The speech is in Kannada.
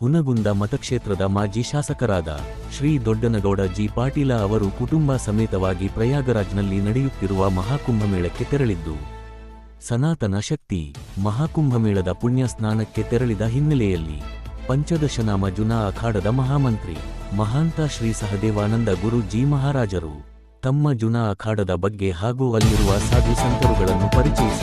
ಹುನಗುಂದ ಮತಕ್ಷೇತ್ರದ ಮಾಜಿ ಶಾಸಕರಾದ ಶ್ರೀ ದೊಡ್ಡನಗೌಡ ಜಿ ಪಾಟೀಲ ಅವರು ಕುಟುಂಬ ಸಮೇತವಾಗಿ ಪ್ರಯಾಗರಾಜ್ನಲ್ಲಿ ನಡೆಯುತ್ತಿರುವ ಮಹಾಕುಂಭಮೇಳಕ್ಕೆ ತೆರಳಿದ್ದು, ಸನಾತನ ಶಕ್ತಿ ಮಹಾಕುಂಭಮೇಳದ ಪುಣ್ಯ ಸ್ನಾನಕ್ಕೆ ತೆರಳಿದ ಹಿನ್ನೆಲೆಯಲ್ಲಿ ಪಂಚದಶನಾಮ ಜುನಾ ಅಖಾಡದ ಮಹಾಮಂತ್ರಿ ಮಹಾಂತ ಶ್ರೀ ಸಹದೇವಾನಂದ ಗುರುಜಿ ಮಹಾರಾಜರು ತಮ್ಮ ಜುನಾ ಅಖಾಡದ ಬಗ್ಗೆ ಹಾಗೂ ಅಲ್ಲಿರುವ ಸಾಧು ಸಂತರುಗಳನ್ನು ಪರಿಚಯಿಸಿದರು